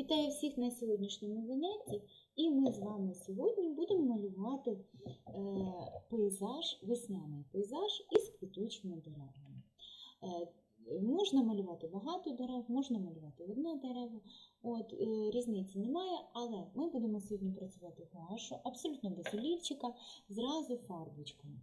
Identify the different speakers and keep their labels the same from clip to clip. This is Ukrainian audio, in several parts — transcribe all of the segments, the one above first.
Speaker 1: Вітаю всіх на сьогоднішньому занятті, і ми з вами сьогодні будемо малювати е, пейзаж, весняний пейзаж із квітучими деревами. Е, можна малювати багато дерев, можна малювати одне дерево. От, е, різниці немає, але ми будемо сьогодні працювати гуашу, абсолютно без олівчика, зразу фарбочками.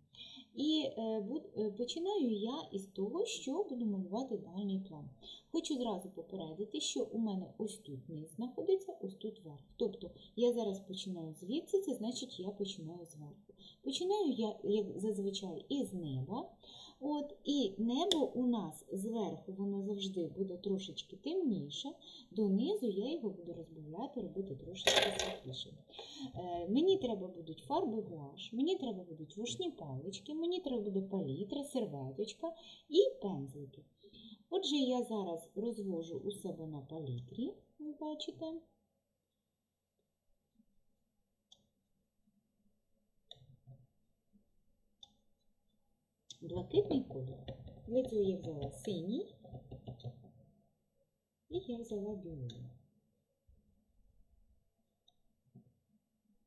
Speaker 1: І е, е, починаю я із того, що буду малювати дальній план. Хочу зразу попередити, що у мене ось тут низ знаходиться, ось тут верх. Тобто я зараз починаю звідси, це значить я починаю зверху. Починаю я, як зазвичай, із неба. От, і небо у нас зверху воно завжди буде трошечки темніше, донизу я його буду розбавляти, робити трошечки світлішим. Е, мені треба будуть фарби гуаш, мені треба будуть вушні палички, мені треба буде палітра, серветочка і пензлики. Отже, я зараз розвожу у себе на палітрі, ви бачите. Блакитний колір. Для цього я взяла синій і я взяла білий.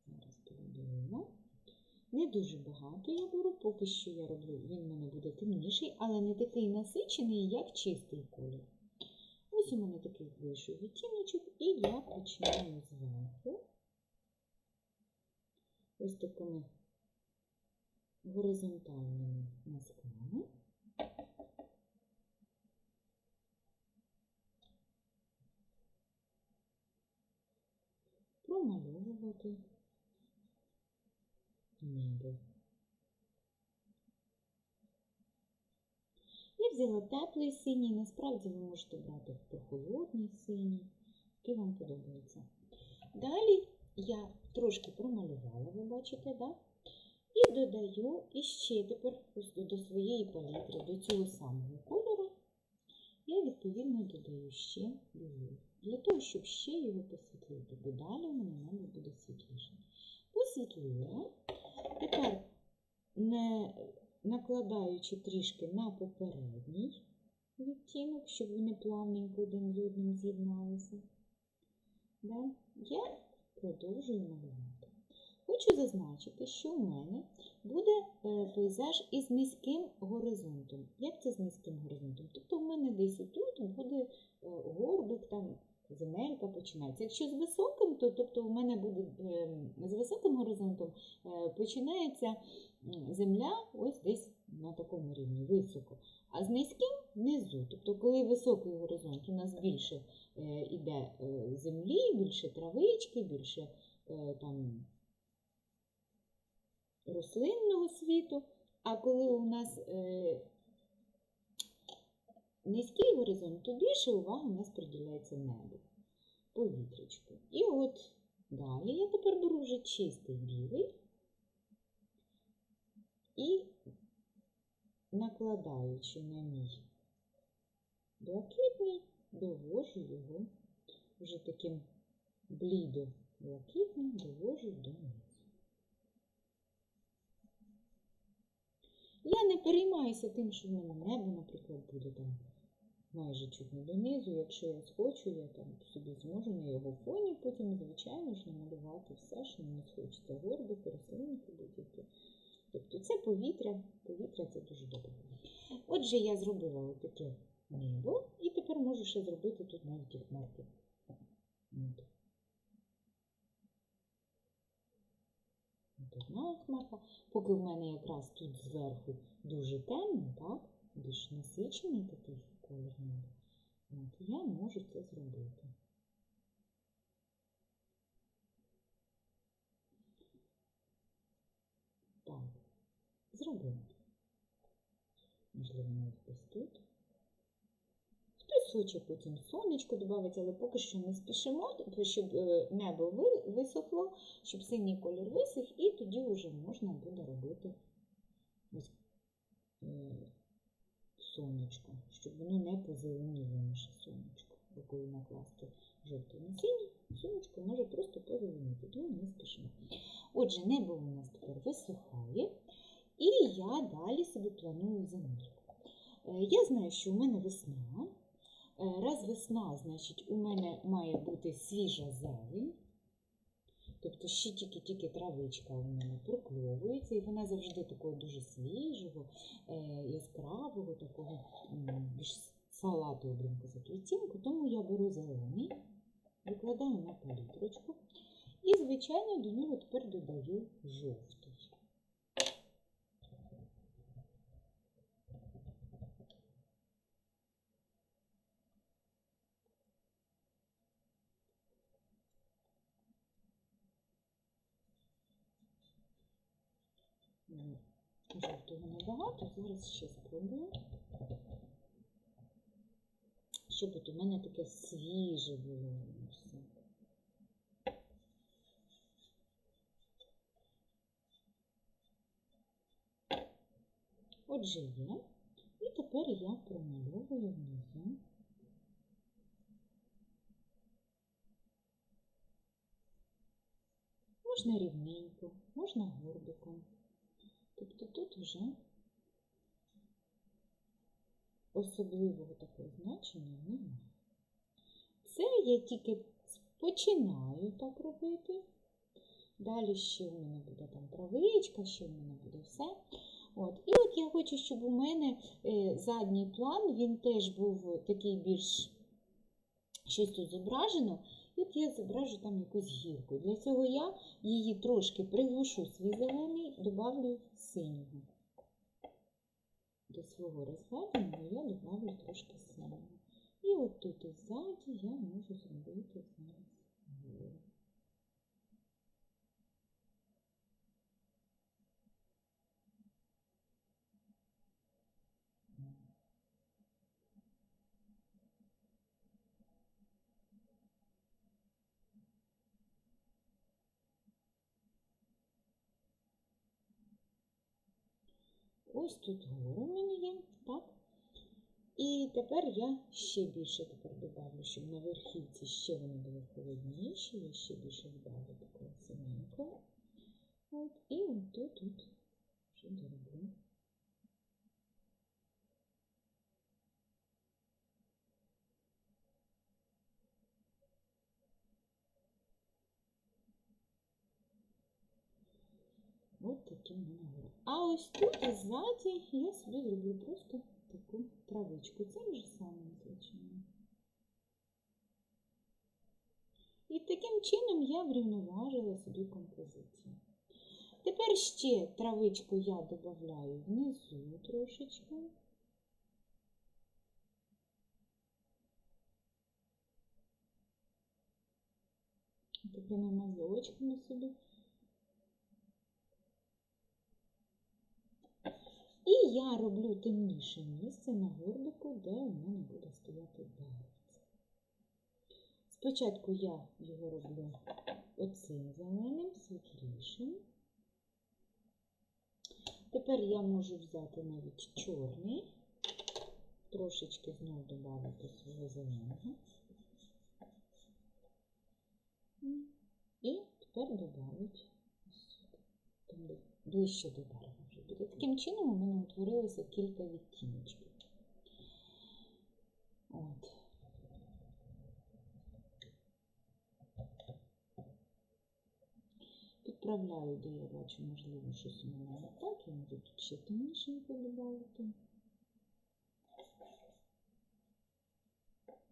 Speaker 1: Зараз переділимо. Не дуже багато я беру, поки що я роблю, він в мене буде темніший, але не такий насичений, як чистий колір. Ось у мене такий вийшов відтіночок, і я починаю зверху. Ось такими горизонтальними мазками. Промальовувати небо. Я взяла теплий синій, насправді ви можете брати прохолодний синій, який вам подобається. Далі я трошки промалювала, ви бачите, да? І додаю іще тепер до своєї палітри, до цього самого кольору, я відповідно додаю ще білий, для того, щоб ще його посвітлити, бо далі у мене буде світліше. Посвітлила. Тепер не накладаючи трішки на попередній відтінок, щоб вони плавненько один з одним з'єдналися, я продовжую малювати. Хочу зазначити, що у мене буде е, пейзаж із низьким горизонтом. Як це з низьким горизонтом? Тобто в мене десь тут буде е, горбик, там земелька починається. Якщо з високим, то тобто в мене буде е, з високим горизонтом е, починається земля ось десь на такому рівні, високо. А з низьким внизу. Тобто, коли високий горизонт, у нас більше е, іде е, землі, більше травички, більше там рослинного світу. А коли у нас е, низький горизонт, то більше уваги у нас приділяється небу, повітрячку. І от далі я тепер беру вже чистий білий і накладаючи на мій блакитний, довожу його вже таким блідо блакитним, довожу донизу. Я не переймаюся тим, що в мене небо, наприклад, буде там майже чуть не донизу. Якщо я схочу, я там собі зможу на його фоні потім, звичайно ж, намалювати все, що мені схочеться. Горбики, рослинки будь-які. Тобто це повітря, повітря це дуже добре. Отже, я зробила отаке небо, і тепер можу ще зробити тут навіть. От. От одна хмарка. Поки в мене якраз тут зверху дуже темно, так? Більш насичений такий колір неба. От, я можу це зробити. Так, зробила. Можливо, навіть ось тут. Хоче потім сонечко додати, але поки що не спішимо, тобто, щоб е, небо висохло, щоб синій колір висох, і тоді вже можна буде робити ось е, сонечко, щоб воно не позеленіло наше сонечко. Бо коли накласти жовтий на синій, сонечко може просто позеленіти, тому не спішимо. Отже, небо у нас тепер висохає, і я далі собі планую. Е, Я знаю, що у мене весна. Е, Раз весна, значить, у мене має бути свіжа зелень. Тобто ще тільки-тільки травичка у мене прокльовується, і вона завжди такого дуже свіжого, е, яскравого, такого більш салатового, відтінку. Тому я беру зелений, викладаю на палітрочку і, звичайно, до нього тепер додаю жовтий. Жовтого небагато, зараз ще спробую. Щоб от у мене таке свіже було все. Отже, є. І тепер я промальовую внизу. Можна рівненько, можна горбиком. Тобто тут вже особливого такого значення немає. Це я тільки починаю так робити. Далі ще у мене буде там травичка, ще у мене буде все. От. І от я хочу, щоб у мене е, задній план, він теж був такий більш щось тут зображено. От я зображу там якусь гірку. Для цього я її трошки приглушу свій зелений, добавлю синього. До свого розведеного я добавлю трошки синього. І от тут ззаді я можу зробити зараз гору. Ось тут гору в мене є, так? І тепер я ще більше тепер додавлю, щоб на верхівці ще вони були холодніші, я ще більше додавлю такого синенького. От, і от тут, тут вже дороблю. Мене гори. А ось тут і ззаді я собі зроблю просто таку травичку. Це вже саме звичайно. І таким чином я врівноважила собі композицію. Тепер ще травичку я додаю внизу трошечки. Такими мазочками собі. І я роблю темніше місце на горбику, де у мене буде стояти деревце. Спочатку я його роблю оцим зеленим, світлішим. Тепер я можу взяти навіть чорний, трошечки знову додати свого зеленого. І тепер додати там де ближче до дерева вже. Таким чином у мене утворилося кілька відтіночків. От. Підправляю, де я бачу, можливо, щось у мене не так, я можу тут ще темнішенько додати.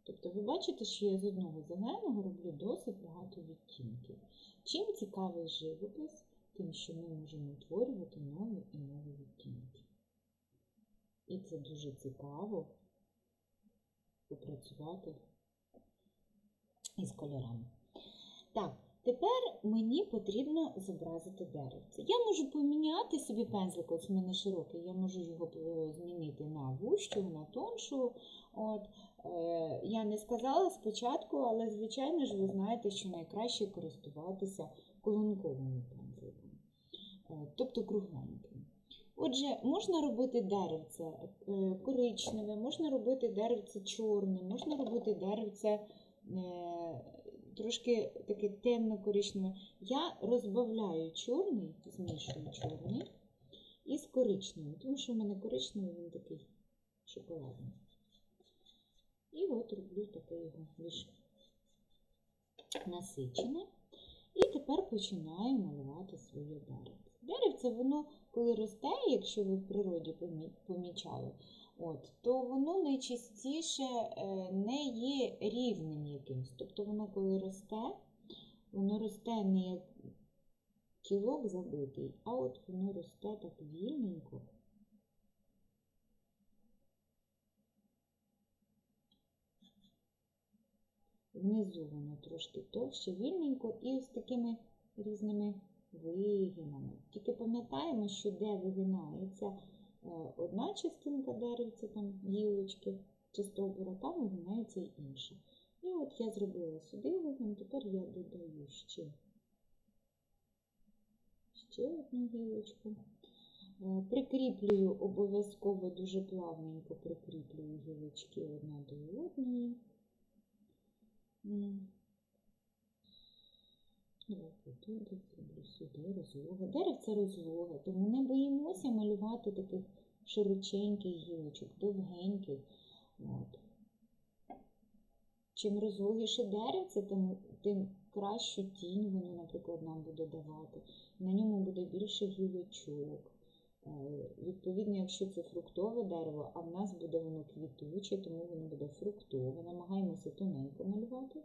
Speaker 1: Тобто ви бачите, що я з одного зеленого роблю досить багато відтінків. Чим цікавий живопис, тим, що ми можемо утворювати нові і нові відтінки. І це дуже цікаво попрацювати із кольорами. Так, тепер мені потрібно зобразити деревце. Я можу поміняти собі пензлик, ось в мене широкий, я можу його змінити на вущу, на тоншу. От, е, я не сказала спочатку, але, звичайно ж, ви знаєте, що найкраще користуватися колонковими пензликами, тобто кругленькими. Отже, можна робити деревце е, коричневе, можна робити деревце чорне, можна робити деревце е, трошки таке темно-коричневе. Я розбавляю чорний, змішую чорний із коричневим, тому що в мене коричневий він такий шоколадний. І от роблю таке його більш насичене. І тепер починаю малювати своє деревце. Деревце, воно, коли росте, якщо ви в природі помічали, от, то воно найчастіше е, не є рівним якимсь. Тобто воно, коли росте, воно росте не як кілок забитий, а от воно росте так вільненько. Внизу воно трошки товще, вільненько і з такими різними вигинами. Тільки пам'ятаємо, що де вигинається е, одна частинка деревця, там гілочки чи стовбура, там вигинається інша. І от я зробила сюди вигин, тепер я додаю ще, ще одну гілочку. Е, Прикріплюю обов'язково дуже плавненько прикріплюю гілочки одна до одної. Давайте тут зроблю сюди розлоге. Деревце розлоге, тому не боїмося малювати таких широченьких гілочок, довгеньких. От. Чим розлогіше деревце, тим, тим кращу тінь воно, наприклад, нам буде давати. На ньому буде більше гілочок. Е, Відповідно, якщо це фруктове дерево, а в нас буде воно квітуче, тому воно буде фруктове. Намагаємося тоненько малювати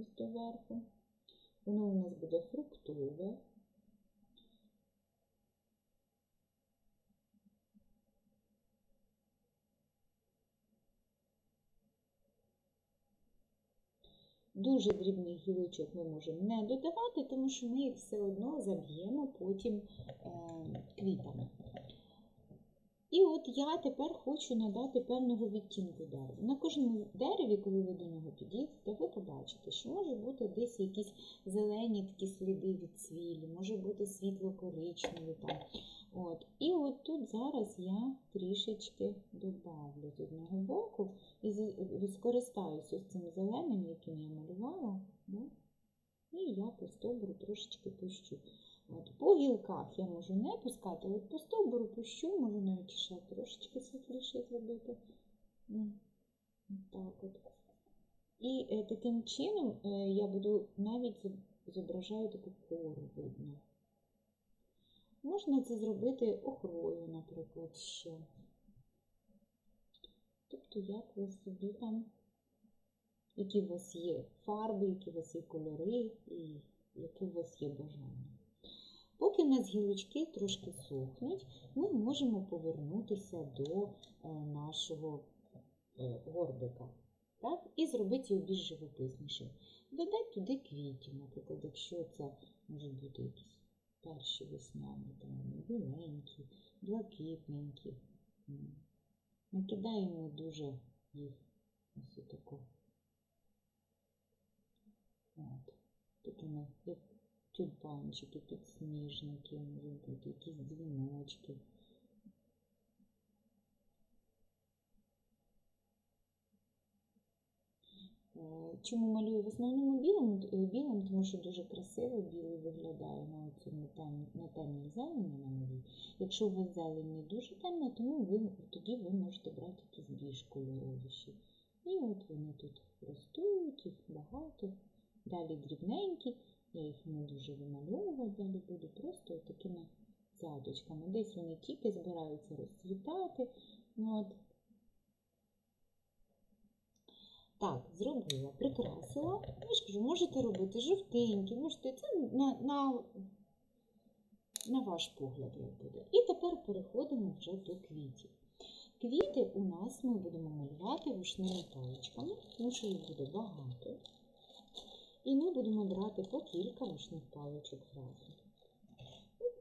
Speaker 1: ось доверху. Воно у нас буде фруктове. Дуже дрібних гілочок ми можемо не додавати, тому що ми їх все одно заб'ємо потім е, квітами. І от я тепер хочу надати певного відтінку дереву. На кожному дереві, коли ви до нього підійдете, ви побачите, що може бути десь якісь зелені такі сліди від цвілі, може бути світло-коричневі. От. І от тут зараз я трішечки добавлю з одного боку і скористаюся цим зеленим, яким я малювала. І я по стовбуру трошечки пущу. От, по гілках я можу не пускати, от по стовбуру пущу, можу навіть ще трошечки світліше зробити. Так от. І е, таким чином е, я буду навіть зображаю таку пору видно. Можна це зробити охрою, наприклад, ще. Тобто, як ви собі там, які у вас є фарби, які у вас є кольори і яке у вас є бажання. Поки в нас гілочки трошки сохнуть, ми можемо повернутися до е, нашого е, горбика так? і зробити його більш живописнішим. Додати туди квітів, наприклад, якщо це можуть бути якісь перші весняні, там біленькі, блакитненькі. Накидаємо дуже їх ось отако. От. Тут вони як тюльпанчики, підсніжники, можуть бути якісь дзвіночки. Чому малюю в основному білим, е, білим, тому що дуже красиво білий виглядає на цьому тем, зелені на новій. Якщо у вас зелень не дуже темна, тому ви, тоді ви можете брати якісь більш кольоровіші. І от вони тут ростуть, їх багато. Далі дрібненькі, я їх не дуже вимальовувати, далі буду просто такими цяточками. Десь вони тільки збираються розцвітати. От. Так, зробила, прикрасила. Я ж кажу, можете робити жовтенькі, можете це на, на, на ваш погляд як буде. І тепер переходимо вже до квітів. Квіти у нас ми будемо малювати рушними паличками, тому що їх буде багато. І ми будемо брати по кілька рушних паличок зразу.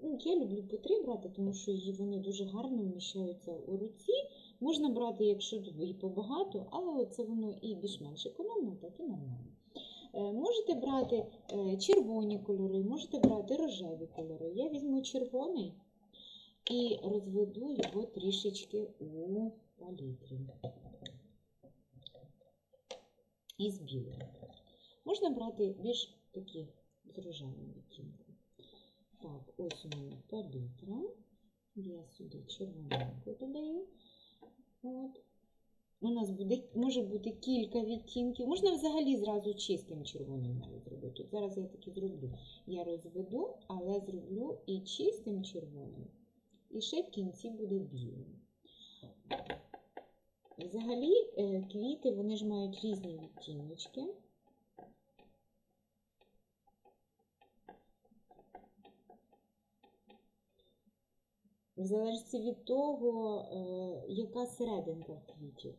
Speaker 1: Ну, Я люблю по три брати, тому що її- вони дуже гарно вміщаються у руці. Можна брати, якщо і побагато, але це воно і більш-менш економно, так і нормально. Е, Можете брати е, червоні кольори, можете брати рожеві кольори. Я візьму червоний і розведу його трішечки у палітрі. Із білим. Можна брати більш такі з відтінком. Так, ось у мене палітра. Я сюди червоненьку додаю. От. у нас буде, може бути кілька відтінків. Можна взагалі зразу чистим червоним навіть зробити. От зараз я таки зроблю. Я розведу, але зроблю і чистим червоним, і ще в кінці буде білим. Взагалі, е, квіти вони ж мають різні відтіночки. В залежності від того, е, яка серединка квітів.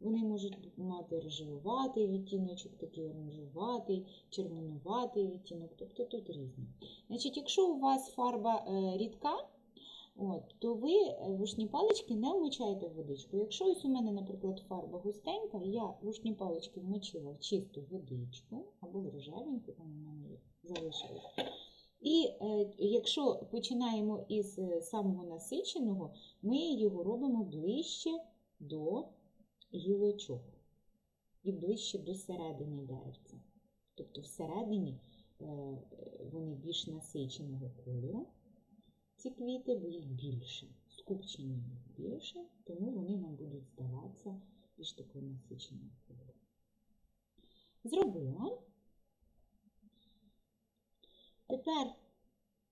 Speaker 1: Вони можуть мати рожевуватий відтіночок, такий оранжуватий, червонуватий відтінок, тобто тут різні. Значить, якщо у вас фарба е, рідка, от, то ви вушні палички не вмочаєте в водичку. Якщо ось у мене, наприклад, фарба густенька, я вушні палички вмочила в чисту водичку або в рожевеньку, там у мене залишилось. І е, якщо починаємо із е, самого насиченого, ми його робимо ближче до гілочок і ближче до середини деревця. Тобто всередині е, вони більш насиченого кольору, ці квіти, бо їх більше, скупчення їх більше, тому вони нам будуть здаватися більш такого насиченого кольору. Зробила. Тепер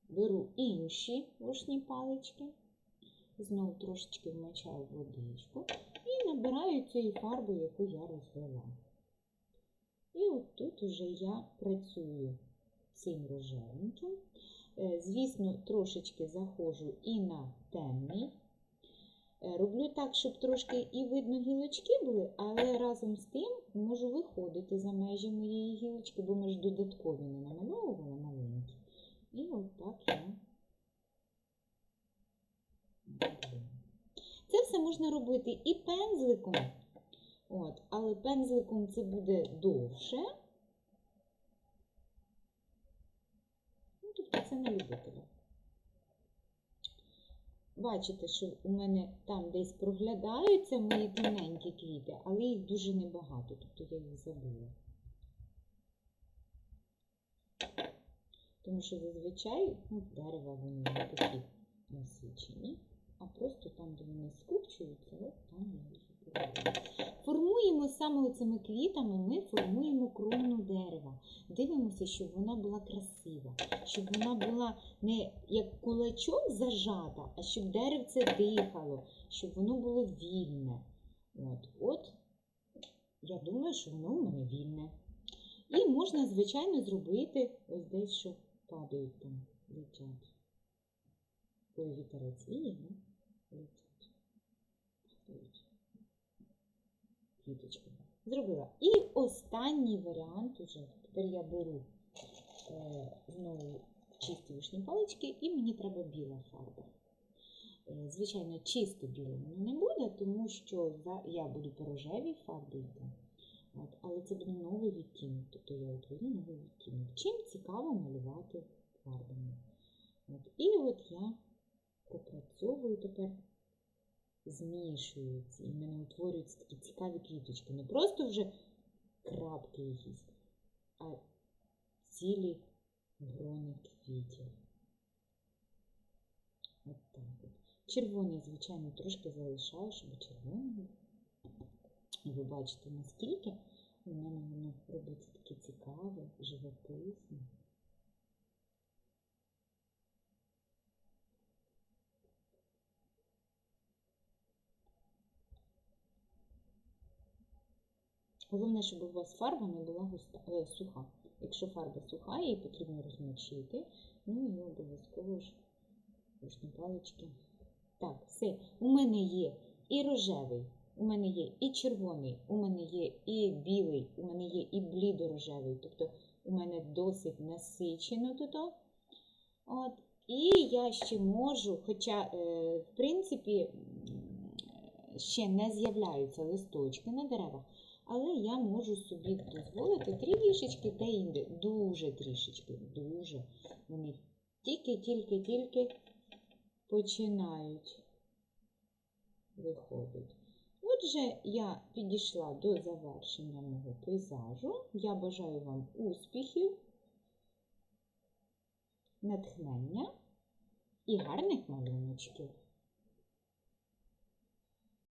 Speaker 1: беру інші вушні палички, знову трошечки вмочаю водичку і набираю цієї фарби, яку я розвела. І от тут уже я працюю цим рожевеньким. Е, Звісно, трошечки заходжу і на темний. Е, Роблю так, щоб трошки і видно гілочки були, але разом з тим можу виходити за межі моєї гілочки, бо ми ж додаткові не намальовували маленькі. І от так я роблю. Це все можна робити і пензликом, от, але пензликом це буде довше. Ну, тобто це на любителя. Бачите, що у мене там десь проглядаються мої тоненькі квіти, але їх дуже небагато, тобто я їх забула. Тому що зазвичай ну, дерева вони такі насичені, а просто там, де вони скупчуються, от там я їх. Формуємо саме цими квітами, ми формуємо крону дерева. Дивимося, щоб вона була красива, щоб вона була не як кулачок зажата, а щоб деревце дихало, щоб воно було вільне. От, от я думаю, що воно у мене вільне. І можна, звичайно, зробити ось десь, що падають там, летять. Коли вітерець віє, ну, Квіточки. Зробила. І останній варіант уже. Тепер я беру е, знову чисті вишні палички, і мені треба біла фарба. Е, Звичайно, чисто біле воно не буде, тому що за- я буду по рожевій фарбі йти. От, але це буде новий відтінок, тобто я утворю новий відтінок. Чим цікаво малювати фарбами. От, і от я пропрацьовую тепер, змішую ці. І в мене утворюються такі цікаві квіточки. Не просто вже крапки якісь, а цілі грони квітів. От так от. Червоний, звичайно, трошки залишаю, щоб червоний був. І ви бачите, наскільки у мене воно робиться таке цікаве, живописне. Головне, щоб у вас фарба не була густа, е, суха. Якщо фарба суха, її потрібно розмочити. Ну і обов'язково ж рушні палички. Так, все. У мене є і рожевий, у мене є і червоний, у мене є і білий, у мене є і блідорожевий. Тобто у мене досить насичено тут. От. І я ще можу, хоча, е, в принципі, ще не з'являються листочки на деревах, але я можу собі дозволити трішечки де-інде, дуже трішечки, дуже. Вони тільки-тільки-тільки починають виходити. Отже, я підійшла до завершення мого пейзажу. Я бажаю вам успіхів, натхнення і гарних малюночків.